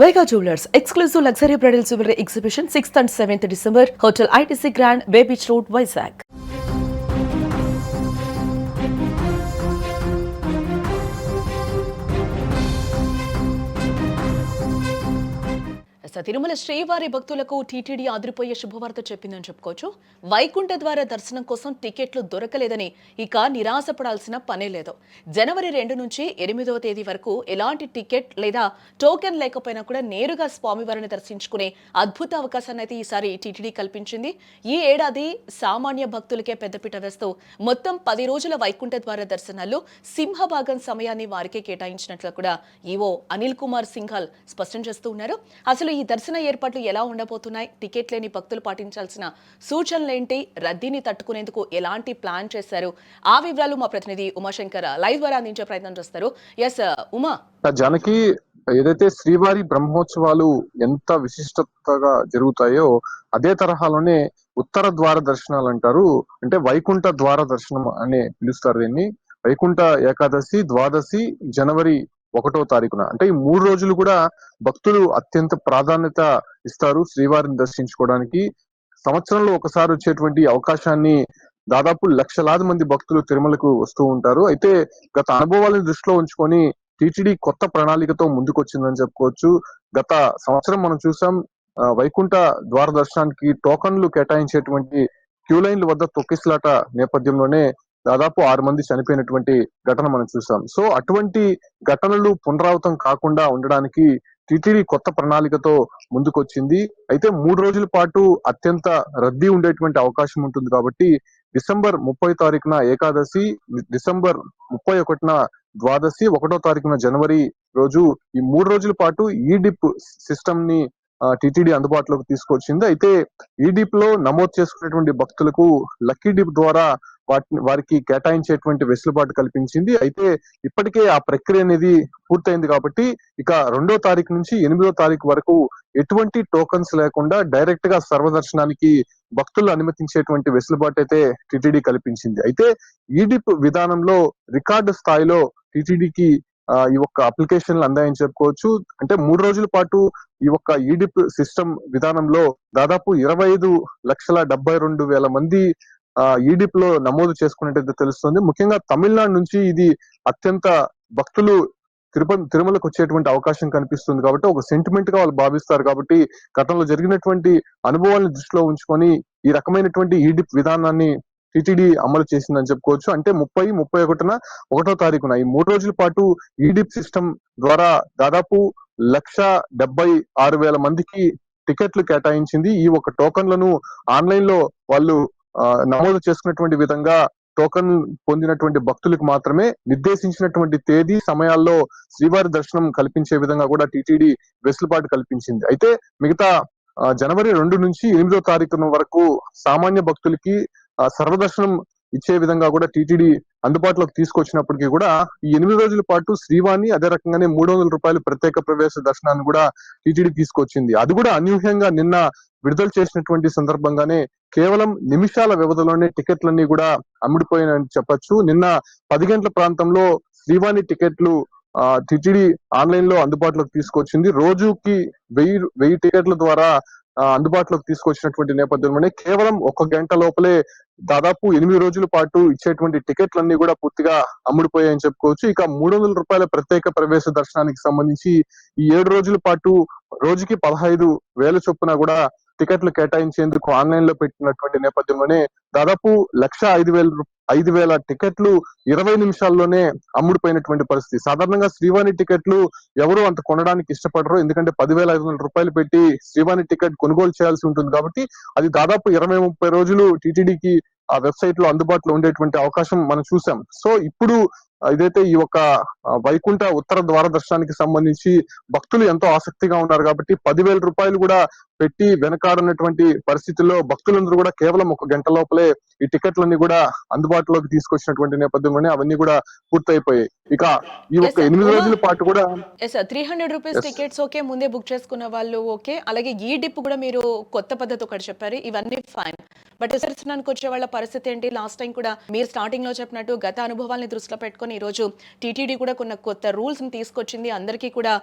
Vega Jewelers, exclusive luxury bridal jewelry exhibition 6th and 7th December, Hotel ITC Grand, Bay Beach Road, Vizag. Tirumala శ్రీవారి భక్తులకు TTD ఆదిరిపోయే శుభవార్త చెప్పిందని చెప్పుకోవచ్చు. వైకుంఠ ద్వారా దర్శనం కోసం టికెట్లు దొరకలేదని ఇక నిరాశపడాల్సిన పనే లేదు. జనవరి రెండు నుంచి ఎనిమిదవ తేదీ వరకు ఎలాంటి టికెట్ లేదా టోకెన్ లేకపోయినా కూడా నేరుగా స్వామివారిని దర్శించుకునే అద్భుత అవకాశాన్ని అయితే ఈసారి టీటీడీ కల్పించింది. ఈ ఏడాది సామాన్య భక్తులకే పెద్దపీట వేస్తూ మొత్తం పది రోజుల వైకుంఠ ద్వార దర్శనాల్లో సింహభాగం సమయాన్ని వారికే కేటాయించినట్లు కూడా ఈవో అనిల్ కుమార్ సింఘాల్ స్పష్టం చేస్తూ ఉన్నారు. అసలు ఈ దర్శన ఏర్పాట్లు ఎలా ఉండబోతున్నాయి? టికెట్ లేని భక్తులు పాటించాల్సిన సూచనలేంటి రద్దీని తట్టుకునేందుకు ఎలాంటి ప్లాన్ చేశారు? ఆ వివరాలు మా ప్రతినిధి ఉమాశంకర్ లైవ్ ద్వారా అందించే ప్రయత్నం చేస్తారు. Yes uh, Uma. జానకి ఏదైతే శ్రీవారి బ్రహ్మోత్సవాలు ఎంత విశిష్టతగా జరుగుతాయో అదే తరహాలోనే ఉత్తర ద్వార దర్శనాలు అంటారు. అంటే వైకుంఠ ద్వార దర్శనం అని పిలుస్తారు దీన్ని. వైకుంఠ ఏకాదశి ద్వాదశి జనవరి ఒకటో తారీఖున. అంటే ఈ మూడు రోజులు కూడా భక్తులు అత్యంత ప్రాధాన్యత ఇస్తారు శ్రీవారిని దర్శించుకోవడానికి. సంవత్సరంలో ఒకసారి వచ్చేటువంటి అవకాశాన్ని దాదాపు లక్షలాది మంది భక్తులు తిరుమలకు వస్తూ ఉంటారు. అయితే గత అనుభవాలను దృష్టిలో ఉంచుకొని టీటీడీ కొత్త ప్రణాళికతో ముందుకొచ్చిందని చెప్పుకోవచ్చు. గత సంవత్సరం మనం చూసాం ఆ, వైకుంఠ ద్వార దర్శనానికి టోకన్లు కేటాయించేటువంటి క్యూ లైన్ల వద్ద తొక్కిసలాట నేపథ్యంలోనే దాదాపు ఆరు మంది చనిపోయినటువంటి ఘటన మనం చూసాం. సో అటువంటి ఘటనలు పునరావృతం కాకుండా ఉండడానికి టీటీడీ కొత్త ప్రణాళికతో ముందుకొచ్చింది. అయితే మూడు రోజుల పాటు అత్యంత రద్దీ ఉండేటువంటి అవకాశం ఉంటుంది కాబట్టి డిసెంబర్ ముప్పై తారీఖున ఏకాదశి డిసెంబర్ ముప్పై ఒకటిన ద్వాదశి ఒకటో తారీఖున జనవరి రోజు ఈ మూడు రోజుల పాటు ఈ డిప్ సిస్టమ్ని టిటిడి అందుబాటులోకి తీసుకొచ్చింది. అయితే ఈ డిప్లో నమోదు చేసుకునేటువంటి భక్తులకు లక్కీ డిప్ ద్వారా వాటిని వారికి కేటాయించేటువంటి వెసులుబాటు కల్పించింది. అయితే ఇప్పటికే ఆ ప్రక్రియ అనేది పూర్తయింది కాబట్టి ఇక రెండో తారీఖు నుంచి ఎనిమిదో తారీఖు వరకు ఎటువంటి టోకన్స్ లేకుండా డైరెక్ట్గా సర్వదర్శనానికి భక్తులు అనుమతించేటువంటి వెసులుబాటు అయితే టిటిడి కల్పించింది. అయితే ఈడిప్ విధానంలో రికార్డు స్థాయిలో టిటిడికి ఈ ఒక్క అప్లికేషన్లు అందాయని చెప్పుకోవచ్చు. అంటే మూడు రోజుల పాటు ఈ ఒక్క ఈడిప్ సిస్టమ్ విధానంలో దాదాపు ఇరవై ఐదు లక్షల డెబ్బై రెండు వేల మంది ఈడిప్లో నమోదు చేసుకున్నట్టు తెలుస్తుంది. ముఖ్యంగా తమిళనాడు నుంచి ఇది అత్యంత భక్తులు తిరుపతి తిరుమలకు వచ్చేటువంటి అవకాశం కనిపిస్తుంది కాబట్టి ఒక సెంటిమెంట్గా వాళ్ళు భావిస్తారు కాబట్టి గతంలో జరిగినటువంటి అనుభవాలను దృష్టిలో ఉంచుకొని ఈ రకమైనటువంటి ఈడిప్ విధానాన్ని టిటిడి అమలు చేసిందని చెప్పుకోవచ్చు. అంటే ముప్పై ముప్పై ఒకటిన ఒకటో తారీఖున ఈ మూడు రోజుల పాటు ఈడిప్ సిస్టమ్ ద్వారా దాదాపు లక్ష డెబ్బై ఆరు వేల మందికి టికెట్లు కేటాయించింది. ఈ ఒక టోకన్లను ఆన్లైన్లో వాళ్ళు నమోదు చేసుకున్నటువంటి విధంగా టోకన్ పొందినటువంటి భక్తులకు మాత్రమే నిర్దేశించినటువంటి తేదీ సమయాల్లో శ్రీవారి దర్శనం కల్పించే విధంగా కూడా టిటిడి వెసులుబాటు కల్పించింది. అయితే మిగతా జనవరి రెండు నుంచి ఎనిమిదో తారీఖున వరకు సామాన్య భక్తులకి సర్వదర్శనం ఇచ్చే విధంగా కూడా టీటీడీ అందుబాటులోకి తీసుకొచ్చినప్పటికీ కూడా ఈ ఎనిమిది రోజుల పాటు శ్రీవాణి అదే రకంగానే మూడు వందల రూపాయలు ప్రత్యేక ప్రవేశ దర్శనాన్ని కూడా టీటీడీ తీసుకొచ్చింది. అది కూడా అనూహ్యంగా నిన్న విడుదల చేసినటువంటి సందర్భంగానే కేవలం నిమిషాల వ్యవధిలోనే టికెట్లన్నీ కూడా అమ్ముడిపోయినని చెప్పొచ్చు. నిన్న పది గంటల ప్రాంతంలో శ్రీవాణి టికెట్లు ఆ టిటిడి ఆన్లైన్లో అందుబాటులోకి తీసుకొచ్చింది. రోజుకి వెయ్యి వెయ్యి టికెట్ల ద్వారా అందుబాటులోకి తీసుకొచ్చినటువంటి నేపథ్యంలోనే కేవలం ఒక గంట లోపలే దాదాపు ఎనిమిది రోజుల పాటు ఇచ్చేటువంటి టికెట్లన్నీ కూడా పూర్తిగా అమ్ముడిపోయాయని చెప్పుకోవచ్చు. ఇక మూడు వందల రూపాయల ప్రత్యేక ప్రవేశ దర్శనానికి సంబంధించి ఈ ఏడు రోజుల పాటు రోజుకి పదహైదు వేల చొప్పున కూడా టికెట్లు కేటాయించేందుకు ఆన్లైన్లో పెట్టినటువంటి నేపథ్యంలోనే దాదాపు లక్ష ఐదు వేల ఐదు వేల టికెట్లు ఇరవై నిమిషాల్లోనే అమ్ముడుపోయినటువంటి పరిస్థితి. సాధారణంగా శ్రీవాణి టికెట్లు ఎవరు అంత కొనడానికి ఇష్టపడరు. ఎందుకంటే పదివేల ఐదు వందల రూపాయలు పెట్టి శ్రీవాణి టికెట్ కొనుగోలు చేయాల్సి ఉంటుంది కాబట్టి అది దాదాపు ఇరవై ముప్పై రోజులు టీటీడీకి ఆ వెబ్సైట్లో అందుబాటులో ఉండేటువంటి అవకాశం మనం చూసాం. సో ఇప్పుడు ఇదైతే ఈ యొక్క వైకుంఠ ఉత్తర ద్వార దర్శనానికి సంబంధించి భక్తులు ఎంతో ఆసక్తిగా ఉన్నారు కాబట్టి పదివేల రూపాయలు కూడా పెట్టి వెనకాడనటువంటి పరిస్థితుల్లో భక్తులందరూ కూడా కేవలం ఒక గంట లోపలే ఈ టికెట్లన్నీ కూడా అందుబాటులోకి తీసుకొచ్చినటువంటి నేపథ్యంలోనే అవన్నీ కూడా పూర్తయిపోయాయి. ఇక ఈ sir. ఎనిమిది రోజుల పాటు కూడా three hundred rupees. Tickets okay ముందే బుక్ చేసుకున్న వాళ్ళు ఓకే అలాగే ఈ డిప్ కూడా మీరు కొత్త పద్ధతి ఒకటి చెప్పారు ఇవన్నీ ఫైన్ బట్ దర్శనానికి వచ్చే వాళ్ళ పరిస్థితి ఏంటి? లాస్ట్ టైం కూడా మీరు స్టార్టింగ్లో చెప్పినట్టు గత అనుభవాల్ని దృష్టిలో పెట్టుకొని ఈ రోజు టీటీడీ కూడా కొన్ని కొత్త రూల్స్ని తీసుకొచ్చింది. అందరికీ కూడా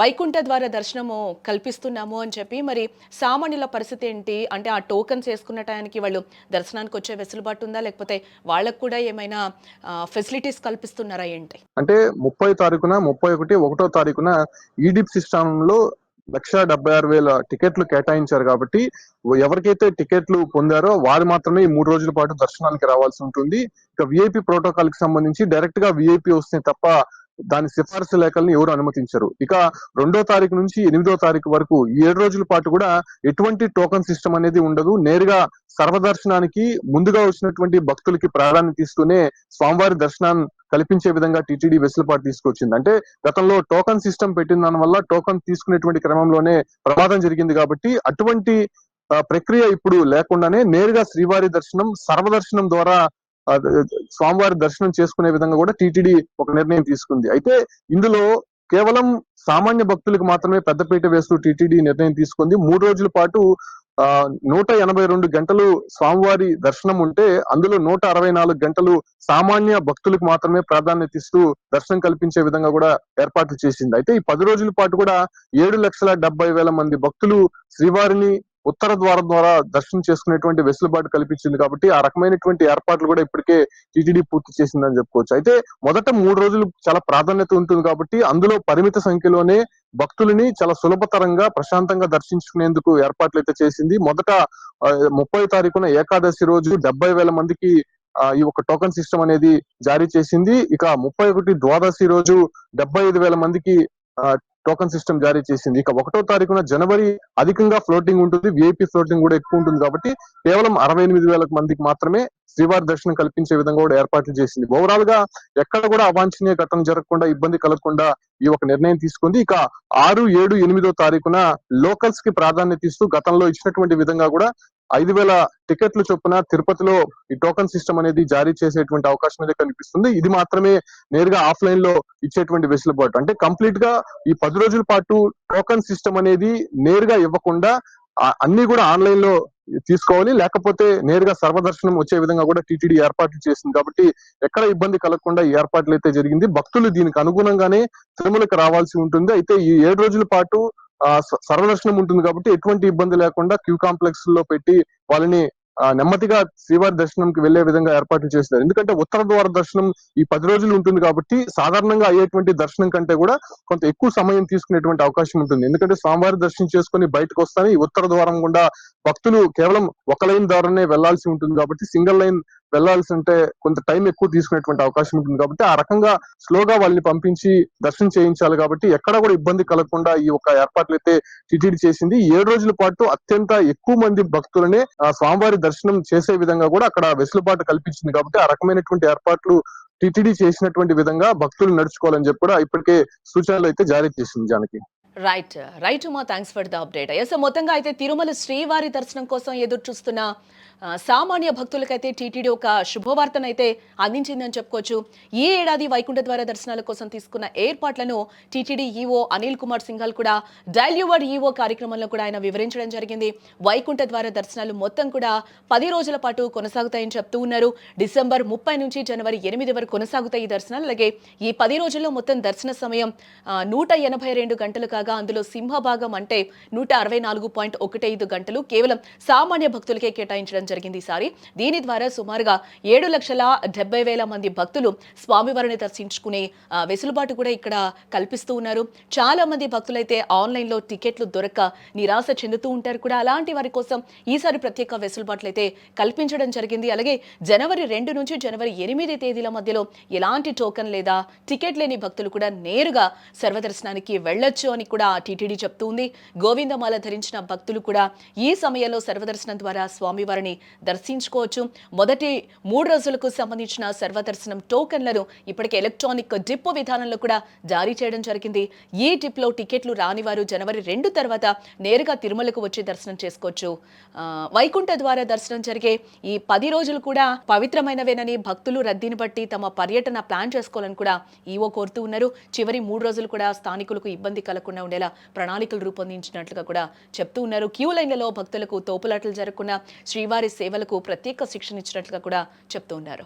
వైకుంఠ ద్వారా దర్శనము కల్పిస్తున్నాము అని చెప్పి మరి సామాన్యుల పరిస్థితి ఏంటి? అంటే ఆ టోకన్స్ వేసుకున్న టయానికి వాళ్ళు దర్శనానికి వచ్చే వెసులుబాటు ఉందా? లేకపోతే వాళ్ళకు కూడా ఏమైనా ఫెసిలిటీస్ కల్పిస్తున్నారా ఏంటి? అంటే ముప్పై తారీఖున ముప్పై ఒకటి ఒకటో తారీఖున ఈడిప్ సిస్టమ్లో లక్ష డెబ్బై ఆరు వేల టికెట్లు కేటాయించారు కాబట్టి ఎవరికైతే టికెట్లు పొందారో వారు మాత్రమే ఈ మూడు రోజుల పాటు దర్శనానికి రావాల్సి ఉంటుంది. ఇక విఐపి ప్రోటోకాల్కి సంబంధించి డైరెక్ట్గా విఐపి వస్తే తప్ప దాని సిఫార్సు లేఖల్ని ఎవరు అనుమతించరు. ఇక రెండో తారీఖు నుంచి ఎనిమిదో తారీఖు వరకు ఈ ఏడు రోజుల పాటు కూడా ఎటువంటి టోకన్ సిస్టమ్ అనేది ఉండదు. నేరుగా సర్వదర్శనానికి ముందుగా వచ్చినటువంటి భక్తులకి ప్రాధాన్యత ఇస్తూనే స్వామివారి దర్శనాన్ని కల్పించే విధంగా టీటీడీ వెసులుబాటు తీసుకొచ్చింది. అంటే గతంలో టోకన్ సిస్టమ్ పెట్టిన దాని వల్ల టోకన్ తీసుకునేటువంటి క్రమంలోనే ప్రమాదం జరిగింది కాబట్టి అటువంటి ప్రక్రియ ఇప్పుడు లేకుండానే నేరుగా శ్రీవారి దర్శనం సర్వదర్శనం ద్వారా స్వామివారి దర్శనం చేసుకునే విధంగా కూడా టీటీడీ ఒక నిర్ణయం తీసుకుంది. అయితే ఇందులో కేవలం సామాన్య భక్తులకు మాత్రమే పెద్దపీట వేస్తూ టీటీడీ నిర్ణయం తీసుకుంది. మూడు రోజుల పాటు ఆ నూట ఎనభై రెండు గంటలు స్వామివారి దర్శనం ఉంటే అందులో నూట అరవై నాలుగు గంటలు సామాన్య భక్తులకు మాత్రమే ప్రాధాన్యత ఇస్తూ దర్శనం కల్పించే విధంగా కూడా ఏర్పాట్లు చేసింది. అయితే ఈ పది రోజుల పాటు కూడా ఏడు లక్షల డెబ్బై వేల మంది భక్తులు శ్రీవారిని ఉత్తర ద్వారం ద్వారా దర్శనం చేసుకునేటువంటి వెసులుబాటు కల్పించింది కాబట్టి ఆ రకమైనటువంటి ఏర్పాట్లు కూడా ఇప్పటికే టీటీడీ పూర్తి చేసిందని చెప్పుకోవచ్చు. అయితే మొదట మూడు రోజులు చాలా ప్రాధాన్యత ఉంటుంది కాబట్టి అందులో పరిమిత సంఖ్యలోనే భక్తులని చాలా సులభతరంగా ప్రశాంతంగా దర్శించుకునేందుకు ఏర్పాట్లు అయితే చేసింది. మొదట ముప్పై తారీఖున ఏకాదశి రోజు డెబ్బై వేల మందికి ఈ ఒక టోకన్ సిస్టమ్ అనేది జారీ చేసింది. ఇక ముప్పై ఒకటి ద్వాదశి రోజు డెబ్బై ఐదు వేల మందికి టోకన్ సిస్టమ్ జారీ చేసింది. ఇక ఒకటో తారీఖున జనవరి అధికంగా ఫ్లోటింగ్ ఉంటుంది. విఐపి ఫ్లోటింగ్ కూడా ఎక్కువ ఉంటుంది కాబట్టి కేవలం అరవై ఎనిమిది వేల మందికి మాత్రమే శ్రీవారి దర్శనం కల్పించే విధంగా కూడా ఏర్పాట్లు చేసింది. ఓవరాల్గా ఎక్కడ కూడా అవాంఛనీయ ఘటన జరగకుండా ఇబ్బంది కలగకుండా ఈ ఒక నిర్ణయం తీసుకుంది. ఇక ఆరు ఏడు ఎనిమిదో తారీఖున లోకల్స్కి ప్రాధాన్యత ఇస్తూ గతంలో ఇచ్చినటువంటి విధంగా కూడా ఐదు వేల టికెట్లు చొప్పున తిరుపతిలో ఈ టోకన్ సిస్టమ్ అనేది జారీ చేసేటువంటి అవకాశం అయితే కనిపిస్తుంది ఇది మాత్రమే నేరుగా ఆఫ్లైన్లో ఇచ్చేటువంటి వెసులుబాటు. అంటే కంప్లీట్గా ఈ పది రోజుల పాటు టోకన్ సిస్టమ్ అనేది నేరుగా ఇవ్వకుండా అన్ని కూడా ఆన్లైన్లో తీసుకోవాలి. లేకపోతే నేరుగా సర్వదర్శనం వచ్చే విధంగా కూడా టీటీడీ ఏర్పాట్లు చేసింది. కాబట్టి ఎక్కడ ఇబ్బంది కలగకుండా ఈ ఏర్పాట్లు అయితే జరిగింది. భక్తులు దీనికి అనుగుణంగానే తిరుమలకు రావాల్సి ఉంటుంది. అయితే ఈ ఏడు రోజుల పాటు సర్వదర్శనం ఉంటుంది కాబట్టి ఎటువంటి ఇబ్బంది లేకుండా క్యూ కాంప్లెక్స్లో పెట్టి వాళ్ళని నెమ్మదిగా శ్రీవారి దర్శనంకి వెళ్ళే విధంగా ఏర్పాట్లు చేస్తారు. ఎందుకంటే ఉత్తర ద్వార దర్శనం ఈ పది రోజులు ఉంటుంది కాబట్టి సాధారణంగా అయ్యేటువంటి దర్శనం కంటే కూడా కొంత ఎక్కువ సమయం తీసుకునేటువంటి అవకాశం ఉంటుంది. ఎందుకంటే స్వామివారి దర్శనం చేసుకుని బయటకు వస్తానే ఈ ఉత్తర ద్వారం గుండా భక్తులు కేవలం ఒక లైన్ ద్వారానే వెళ్ళాల్సి ఉంటుంది కాబట్టి సింగిల్ లైన్ వెళ్ళాల్సి ఉంటే కొంత టైం ఎక్కువ తీసుకునేటువంటి అవకాశం ఉంటుంది కాబట్టి ఆ రకంగా స్లోగా వాళ్ళని పంపించి దర్శనం చేయించాలి కాబట్టి ఎక్కడ కూడా ఇబ్బంది కలగకుండా ఈ ఒక ఏర్పాట్లు అయితే టిటిడి చేసింది. ఏడు రోజుల పాటు అత్యంత ఎక్కువ మంది భక్తులనే ఆ స్వామివారి దర్శనం చేసే విధంగా కూడా అక్కడ వెసులుబాటు కల్పించింది కాబట్టి ఆ రకమైనటువంటి ఏర్పాట్లు టిటిడి చేసినటువంటి విధంగా భక్తులు నడుచుకోవాలని చెప్పి కూడా ఇప్పటికే సూచనలు అయితే జారీ చేసింది జానకి. రైట్ రైట్ మా thanks for the update yes మొత్తంగా అయితే తిరుమల శ్రీవారి దర్శనం కోసం ఎదురు చూస్తున్న సామాన్య భక్తులకైతే టీటీడీ ఒక శుభవార్తనైతే అందించిందని చెప్పుకోవచ్చు. ఈ ఏడాది వైకుంఠ ద్వార దర్శనాల కోసం తీసుకున్న ఏర్పాట్లను టీటీడీ ఈవో అనిల్ కుమార్ సింఘాల్ కూడా డైల్యూవర్డ్ ఈవో కార్యక్రమంలో కూడా ఆయన వివరించడం జరిగింది. వైకుంఠ ద్వార దర్శనాలు మొత్తం కూడా పది రోజుల పాటు కొనసాగుతాయని చెప్తూ ఉన్నారు. డిసెంబర్ ముప్పై నుంచి జనవరి ఎనిమిది వరకు కొనసాగుతాయి ఈ దర్శనాలు. అలాగే ఈ పది రోజుల్లో మొత్తం దర్శన సమయం నూట ఎనభై రెండు గంటలు కాగా అందులో సింహభాగం అంటే నూట అరవై నాలుగు పాయింట్ ఒకటి ఐదు గంటలు కేవలం సామాన్య భక్తులకే కేటాయించడం జరిగింది ఈసారి దీని ద్వారా సుమారుగా ఏడు లక్షల డెబ్బై వేల మంది భక్తులు స్వామివారిని దర్శించుకునే వెసులుబాటు కూడా ఇక్కడ కల్పిస్తూ ఉన్నారు. చాలా మంది భక్తులైతే ఆన్లైన్లో టికెట్లు దొరక్క నిరాశ చెందుతూ ఉంటారు కూడా. అలాంటి వారి కోసం ఈసారి ప్రత్యేక వెసులుబాట్లు అయితే కల్పించడం జరిగింది. అలాగే జనవరి రెండు నుంచి జనవరి ఎనిమిది తేదీల మధ్యలో ఎలాంటి టోకెన్ లేదా టికెట్ లేని భక్తులు కూడా నేరుగా సర్వదర్శనానికి వెళ్ళొచ్చు అని కూడా టీటీడీ చెప్తూ ఉంది. గోవిందమాల ధరించిన భక్తులు కూడా ఈ సమయంలో సర్వదర్శనం ద్వారా స్వామివారిని దర్శించుకోవచ్చు. మొదటి మూడు రోజులకు సంబంధించిన సర్వదర్శనం టోకెన్లను ఇప్పటికే ఎలక్ట్రానిక్ డిప్ విధానంలో కూడా జారీ చేయడం జరిగింది. ఈ డిప్లో టికెట్లు రాని వారు జనవరి రెండు తర్వాత నేరుగా తిరుమలకు వచ్చి దర్శనం చేసుకోవచ్చు. వైకుంఠ ద్వారా దర్శనం జరిగే ఈ పది రోజులు కూడా పవిత్రమైనవేనని భక్తులు రద్దీని బట్టి తమ పర్యటన ప్లాన్ చేసుకోవాలని కూడా ఈవో కోరుతూ ఉన్నారు. చివరి మూడు రోజులు కూడా స్థానికులకు ఇబ్బంది కలగకుండా ఉండేలా ప్రణాళికలు రూపొందించినట్లుగా కూడా చెప్తూ ఉన్నారు. క్యూ లైన్లలో భక్తులకు తోపులాటలు జరగకుండా శ్రీవారి వారి సేవలకు ప్రత్యేక శిక్షణ ఇచ్చినట్లుగా కూడా చెప్తూ ఉన్నారు.